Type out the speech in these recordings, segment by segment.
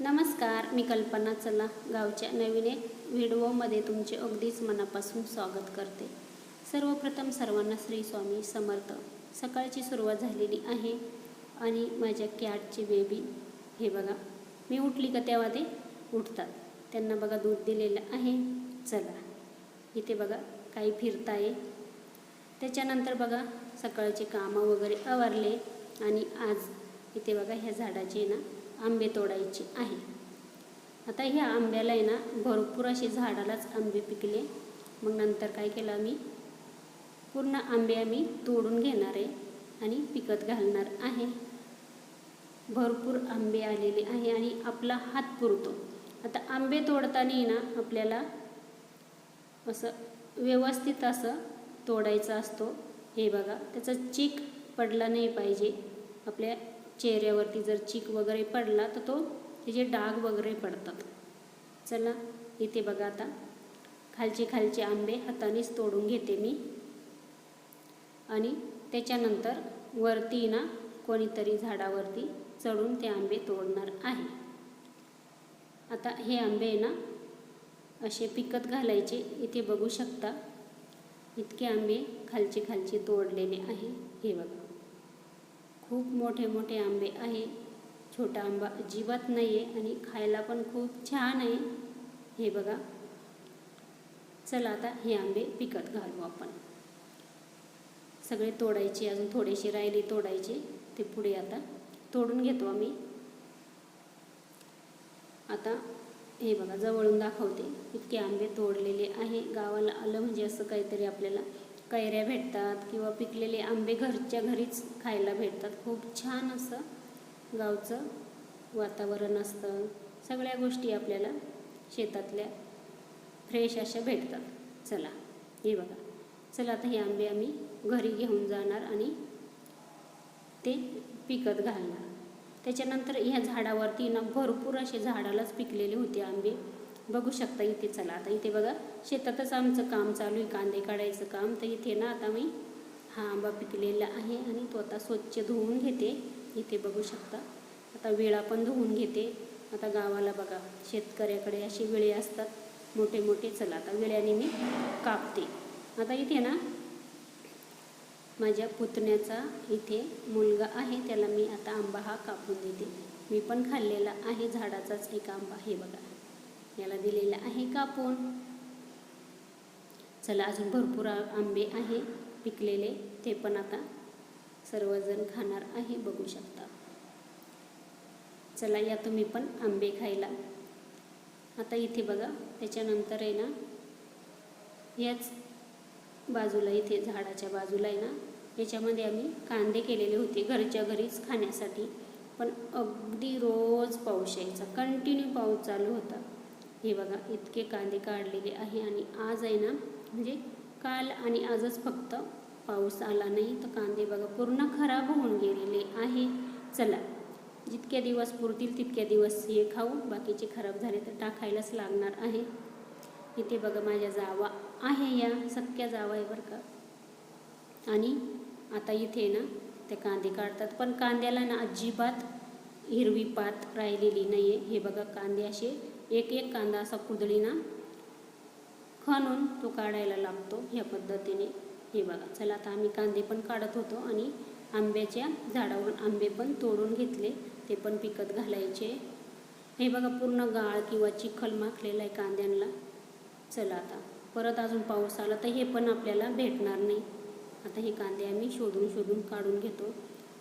नमस्कार मी कल्पना चला गावच्या नवीन एक व्हिडिओमध्ये तुमचे अगदीच मनापासून स्वागत करते. सर्वप्रथम सर्वांना श्री स्वामी समर्थ. सकाळची सुरुवात झालेली आहे आणि माझ्या कॅटची बेबी हे बघा मी उठली का तेव्हा ते उठतात. त्यांना बघा दूध दिलेलं आहे चला. इथे बघा काही फिरताय. त्याच्यानंतर बघा सकाळचे कामं वगैरे आवरले आणि आज इथे बघा ह्या झाडाचे ना आंबे तोडायचे आहे. आता ह्या आंब्याला आहे ना भरपूर असे झाडालाच आंबे पिकले. मग नंतर काय केलं आम्ही? पूर्ण आंबे आम्ही तोडून घेणार आहे आणि पिकत घालणार आहे. भरपूर आंबे आलेले आहे आणि आपला हात पुरतो. आता आंबे तोडताना ना आपल्याला असं व्यवस्थित असं तोडायचा असतो. हे बघा त्याचा चीक पडला नाही पाहिजे. आपल्या चेहऱ्यावरती जर चीक वगैरे पडला तर तो त्याचे डाग वगैरे पडतात. चला इथे बघा आता. खालचे खालचे आंबे हातानेच तोडून घेते मी. आणि त्याच्यानंतर वरती ना कोणीतरी झाडावरती चढून ते आंबे तोडणार आहे. आता हे आंबे ना असे पिकत घालायचे इथे बघू शकता. इतके आंबे खालचे खालचे तोडलेले आहे. हे बघा. खूप मोठे मोठे आंबे आहे छोटा आंबा अजिबात नाही आहे आणि खायला पण खूप छान आहे. हे बघा. चला आता हे आंबे पिकत घालू आपण. सगळे तोडायचे अजून थोडेसे राहिले तोडायचे. ते पुढे आता तोडून घेतो आम्ही. आता हे बघा जवळून दाखवते. इतके आंबे तोडलेले आहे. गावाला आलं म्हणजे असं काहीतरी आपल्याला कैऱ्या भेटतात किंवा पिकलेले आंबे घरच्या घरीच खायला भेटतात. खूप छान असं गावचं वातावरण असतं. सगळ्या गोष्टी आपल्याला शेतातल्या फ्रेश अशा भेटतात. चला हे बघा. चला आता हे आंबे आम्ही घरी घेऊन जाणार आणि ते पिकत घालणार. त्याच्यानंतर ह्या झाडावरती ना भरपूर असे झाडालाच पिकलेले होते आंबे. बघू शकता इथे चला. आता इथे बघा शेतातच आमचं काम चालू आहे. कांदे काढायचं काम. तर इथे ना आता मी हा आंबा पिकलेला आहे आणि तो आता स्वच्छ धुवून घेते. इथे बघू शकता. आता विळा पण धुवून घेते. आता गावाला बघा शेतकऱ्याकडे असे विळे असतात. मोठे मोठे. चला आता विळ्याने मी कापते. आता इथे ना माझ्या पुतण्याचा इथे मुलगा आहे. त्याला मी आता आंबा हा कापून देते. मी पण खाल्लेला आहे. झाडाचाच एक आंबा. हे बघा. याला दिलेला आहे कापून. चला अजून भरपूर आंबे आहे पिकलेले ते पण आता सर्वजण खाणार आहे बघू शकता. चला या तुम्ही पण आंबे खायला. आता इथे बघा त्याच्यानंतर आहे ना याच बाजूला इथे झाडाच्या बाजूला आहे ना याच्यामध्ये आम्ही कांदे केलेले होते घरच्या घरीच खाण्यासाठी. पण अगदी रोज पाऊस यायचा कंटिन्यू पाऊस चालू होता. हे बघा इतके कांदे काढलेले आहे आणि आज आहे ना म्हणजे काल आणि आजच फक्त पाऊस आला नाही तर कांदे बघा पूर्ण खराब होऊन गेलेले आहे. चला जितके दिवस पुरतील तितके दिवस हे खाऊ बाकीचे खराब झाले तर टाकायलाच लागणार आहे. इथे बघा माझ्या जावा आहे या सख्या जावा आहे बरं का. आणि आता इथे ना ते कांदे काढतात पण कांद्याला ना अजिबात हिरवी पात राहिलेली नाही आहे हे बघा कांदे असे एक एक कांदा असा कुदळीना खणून तो काढायला लागतो ह्या पद्धतीने. हे बघा चला आता आम्ही कांदे पण काढत होतो आणि आंब्याच्या झाडावरून आंबे पण तोडून घेतले ते पण पिकत घालायचे. हे बघा पूर्ण गाळ किंवा चिखल माखलेला आहे कांद्यांना चला आता परत अजून पाऊस आला तर हे पण आपल्याला भेटणार नाही. आता हे कांदे आम्ही शोधून शोधून काढून घेतो.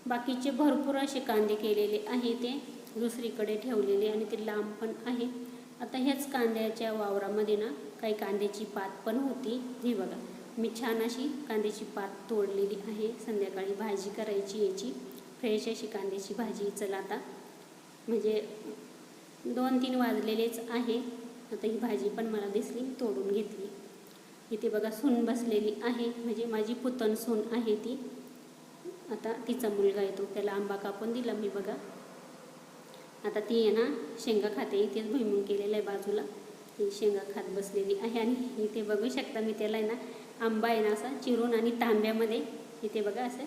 बाकीचे भरपूर असे कांदे केलेले आहे ते दुसरीकडे ठेवलेले आणि ते लांब पण आहे. आता ह्याच कांद्याच्या वावरामध्ये ना काही कांद्याची पात पण होती. हे बघा मी छान अशी कांद्याची पात तोडलेली आहे. संध्याकाळी भाजी करायची याची. फ्रेश अशी कांद्याची भाजी. चला आता म्हणजे दोन तीन वाजलेलेच आहे. आता ही भाजी पण मला दिसली तोडून घेतली. इथे बघा सून बसलेली आहे. म्हणजे माझी पुतण सून आहे ती. आता तिचा मुलगा येतो त्याला आंबा कापून दिला मी बघा. आता ती आहे ना शेंगा खाते. इथेच भुईमुंग केलेलं आहे बाजूला. ती शेंगा खात बसलेली आहे आणि इथे बघू शकता मी त्याला आहे ना आंबा आहे ना असा चिरून आणि तांब्यामध्ये इथे बघा असं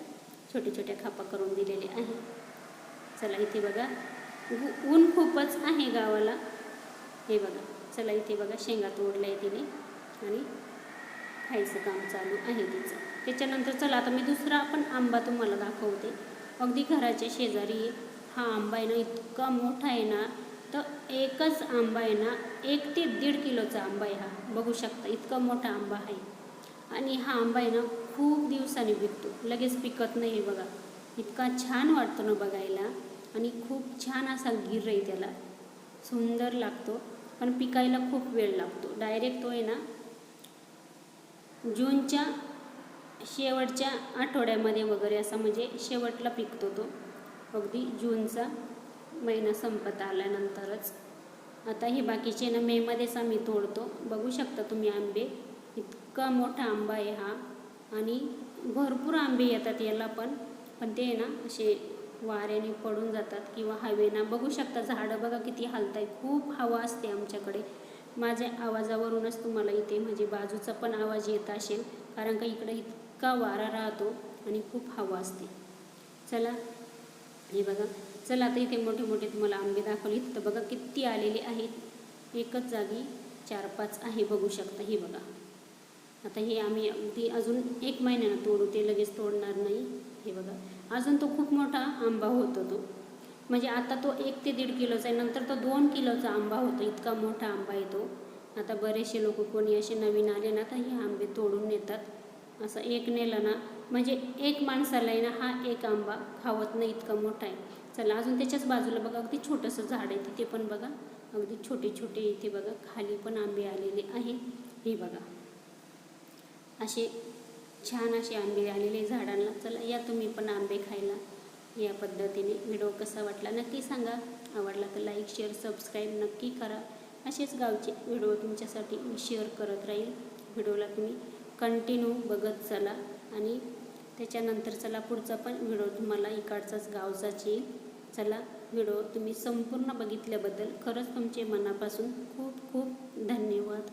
छोट्या छोट्या खापा करून दिलेले आहे. चला इथे बघा. ऊन खूपच आहे गावाला. हे बघा. चला इथे बघा शेंगा तोडल्या आहे तिने आणि खायचं काम चालू आहे तिचं. त्याच्यानंतर चला आता मी दुसरा पण आंबा तुम्हाला दाखवते. अगदी घराच्या शेजारी हा आंबा आहे ना इतका मोठा आहे ना तर एकच आंबा आहे ना एक ते दीड किलोचा आंबा आहे हा. बघू शकता इतका मोठा आंबा आहे. आणि हा आंबा आहे ना खूप दिवसांनी विकतो. लगेच पिकत नाही हे बघा. इतका छान वाटतो ना बघायला. आणि खूप छान असा गिर आहे त्याला. सुंदर लागतो. पण पिकायला खूप वेळ लागतो. डायरेक्ट तो आहे ना जूनच्या शेवटच्या आठवड्यामध्ये वगैरे असा म्हणजे शेवटला पिकतो तो. अगदी जूनचा महिना संपत आल्यानंतरच. आता हे बाकीचे ना मेमध्येच आम्ही तोडतो. बघू शकता तुम्ही आंबे. इतका मोठा आंबा आहे हा. आणि भरपूर आंबे येतात याला पण. पण ते ना असे वाऱ्याने पडून जातात किंवा हवेना. बघू शकता झाडं बघा किती हलत आहे खूप हवा असते आमच्याकडे. माझ्या आवाजावरूनच तुम्हाला इथे म्हणजे बाजूचा पण आवाज येत असेल. कारण का इकडे इतका वारा राहतो आणि खूप हवा असते. चला हे बघा. चला आता इथे मोठे मोठे तुम्हाला आंबे दाखवले तर बघा किती आलेले आहेत. एकच जागी चार पाच आहे बघू शकता. हे बघा. आता हे आम्ही अगदी अजून एक महिन्यानं तोडू ते लगेच तोडणार नाही. हे बघा. अजून तो खूप मोठा आंबा होतो तो. म्हणजे आता तो एक ते दीड किलोचा आहे. नंतर तो दोन किलोचा आंबा होतो. इतका मोठा आंबा आहे तो. आता बरेचसे लोक कोणी असे नवीन आले ना तर हे आंबे तोडून नेतात. असं एक नेलं ना म्हणजे एक माणसाला आहे ना हा एक आंबा खावत नाही इतका मोठा आहे. चला अजून त्याच्याच बाजूला बघा अगदी छोटंसं झाड आहे तिथे पण बघा. अगदी छोटे छोटे इथे बघा खाली पण आंबे आलेले आहे. हे बघा. असे छान असे आंबे आलेले झाडांना. चला या तुम्ही पण आंबे खायला या पद्धतीने. व्हिडिओ कसा वाटला नक्की सांगा. आवडला तर लाईक शेअर सबस्क्राईब नक्की करा. असेच गावचे व्हिडिओ तुमच्यासाठी मी शेअर करत राहील. व्हिडिओला तुम्ही कंटिन्यू बघत चला. आणि त्याच्यानंतर चला पुढचा पण व्हिडिओ तुम्हाला इकडचाच गावचाच. येईल चला व्हिडिओ तुम्ही संपूर्ण बघितल्याबद्दल खरंच तुमचे मनापासून खूप खूप धन्यवाद.